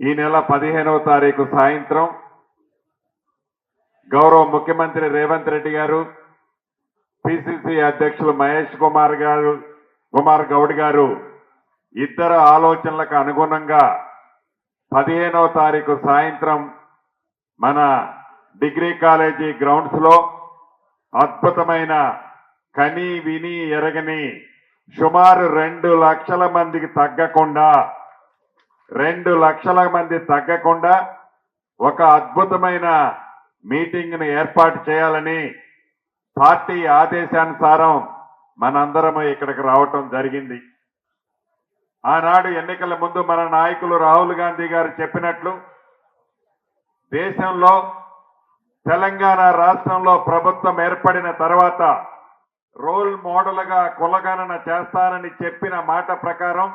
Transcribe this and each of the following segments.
ఈ నెల పదిహేనవ తారీఖు సాయంత్రం గౌరవ ముఖ్యమంత్రి రేవంత్ రెడ్డి గారు పిసిసి అధ్యక్షులు మహేష్ కుమార్ గారు కుమార్ గౌడ్ గారు ఇద్దరు ఆలోచనలకు అనుగుణంగా పదిహేనవ తారీఖు సాయంత్రం మన డిగ్రీ కాలేజీ గ్రౌండ్స్లో అద్భుతమైన కని విని ఎరగని సుమారు రెండు లక్షల మందికి తగ్గకుండా రెండు లక్షల మంది తగ్గకుండా ఒక అద్భుతమైన మీటింగ్ను ఏర్పాటు చేయాలని పార్టీ ఆదేశానుసారం మనందరం ఇక్కడికి రావటం జరిగింది. ఆనాడు ఎన్నికల ముందు మన నాయకులు రాహుల్ గాంధీ గారు చెప్పినట్లు దేశంలో తెలంగాణ రాష్ట్రంలో ప్రభుత్వం ఏర్పడిన తర్వాత రోల్ మోడల్గా కులగణన చేస్తానని చెప్పిన మాట ప్రకారం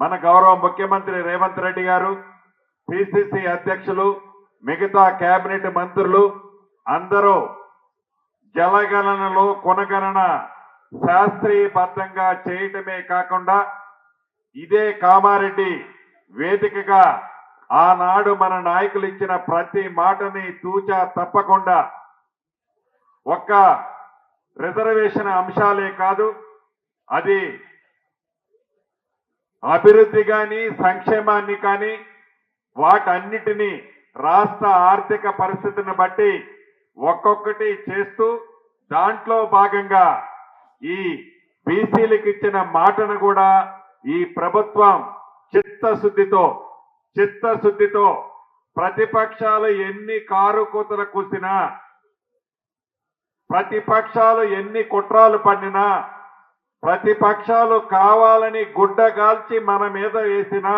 మన గౌరవ ముఖ్యమంత్రి రేవంత్ రెడ్డి గారు పిసిసి అధ్యక్షులు మిగతా కేబినెట్ మంత్రులు అందరూ జలగణనలో కొనగణన శాస్త్రీయబద్ధంగా చేయటమే కాకుండా ఇదే కామారెడ్డి వేదికగా ఆనాడు మన నాయకులు ఇచ్చిన ప్రతి మాటని తూచా తప్పకుండా ఒక్క రిజర్వేషన్ అంశాలే కాదు అది అభివృద్ధి కానీ సంక్షేమాన్ని కానీ వాటన్నిటినీ రాష్ట్ర ఆర్థిక పరిస్థితిని బట్టి ఒక్కొక్కటి చేస్తూ దాంట్లో భాగంగా ఈ బీసీలకు ఇచ్చిన మాటను కూడా ఈ ప్రభుత్వం చిత్తశుద్ధితో చిత్తశుద్ధితో ప్రతిపక్షాలు ఎన్ని కారు కూతలు కూసినా ప్రతిపక్షాలు ఎన్ని కుట్రాలు పన్నినా ప్రతిపక్షాలు కావాలని గుడ్డగాల్చి మన మీద వేసిన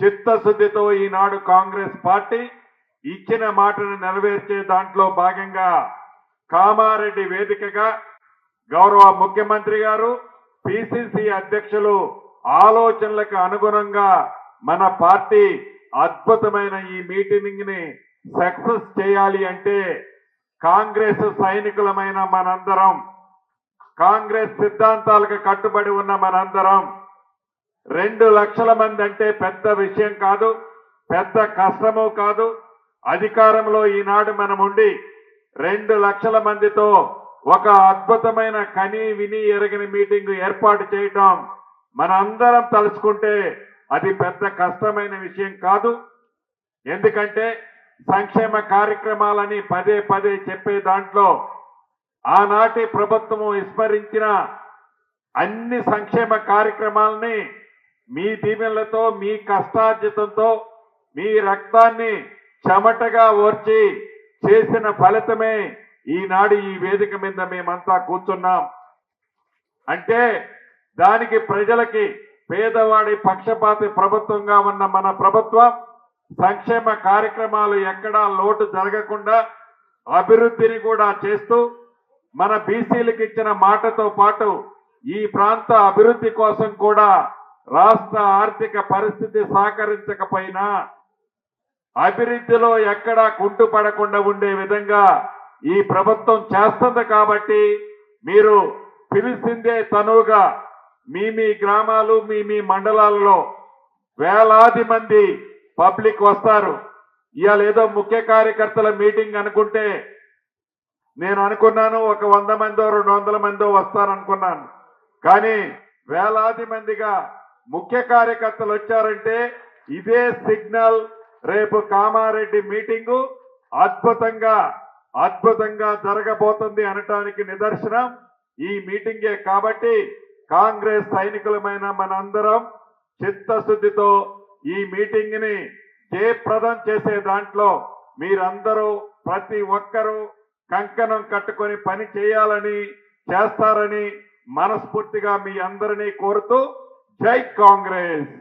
చిత్తశుద్ధితో ఈనాడు కాంగ్రెస్ పార్టీ ఇచ్చిన మాటను నెరవేర్చే దాంట్లో భాగంగా కామారెడ్డి వేదికగా గౌరవ ముఖ్యమంత్రి గారు పిసిసి అధ్యక్షులు ఆలోచనలకు అనుగుణంగా మన పార్టీ అద్భుతమైన ఈ మీటింగ్ని సక్సెస్ చేయాలి అంటే కాంగ్రెస్ సైనికులమైన మనందరం కాంగ్రెస్ సిద్ధాంతాలకు కట్టుబడి ఉన్న మనందరం రెండు లక్షల మంది అంటే పెద్ద విషయం కాదు పెద్ద కష్టము కాదు. అధికారంలో ఈనాడు మనం ఉండి రెండు లక్షల మందితో ఒక అద్భుతమైన కని విని ఎరగని మీటింగ్ ఏర్పాటు చేయటం మనందరం తలుచుకుంటే అది పెద్ద కష్టమైన విషయం కాదు. ఎందుకంటే సంక్షేమ కార్యక్రమాలని పదే పదే చెప్పే దాంట్లో ఆనాటి ప్రభుత్వము విస్మరించిన అన్ని సంక్షేమ కార్యక్రమాలని మీ దీవెనలతో మీ కష్టార్జితంతో మీ రక్తాన్ని చెమటగా ఓర్చి చేసిన ఫలితమే ఈనాడు ఈ వేదిక మీద మేమంతా కూర్చున్నాం. అంటే దానికి ప్రజలకి పేదవాడి పక్షపాతి ప్రభుత్వంగా ఉన్న మన ప్రభుత్వం సంక్షేమ కార్యక్రమాలు ఎక్కడా లోటు జరగకుండా అభివృద్ధిని కూడా చేస్తూ మన బీసీలకు ఇచ్చిన మాటతో పాటు ఈ ప్రాంత అభివృద్ధి కోసం కూడా రాష్ట్ర ఆర్థిక పరిస్థితి సహకరించకపోయినా అభివృద్ధిలో ఎక్కడా కుంటుపడకుండా ఉండే విధంగా ఈ ప్రభుత్వం చేస్తుంది కాబట్టి మీరు పిలిచిందే తనువుగా మీ మీ గ్రామాలు మీ మీ మండలాలలో వేలాది మంది పబ్లిక్ వస్తారు. ఇవాళ ఏదో ముఖ్య కార్యకర్తల మీటింగ్ అనుకుంటే నేను అనుకున్నాను ఒక వంద మందో రెండు వందల మందో వస్తారనుకున్నాను కానీ వేలాది మందిగా ముఖ్య కార్యకర్తలు వచ్చారంటే ఇదే సిగ్నల్ రేపు కామారెడ్డి మీటింగు అద్భుతంగా అద్భుతంగా జరగబోతుంది అనటానికి నిదర్శనం ఈ మీటింగే కాబట్టి కాంగ్రెస్ సైనికులమైన మనందరం చిత్తశుద్ధితో ఈ మీటింగ్ని జయప్రదం చేసే దాంట్లో మీరందరూ ప్రతి ఒక్కరూ కంకణం కట్టుకొని పని చేయాలని చేస్తారని మనస్ఫూర్తిగా మీ అందరినీ కోరుతూ జై కాంగ్రెస్.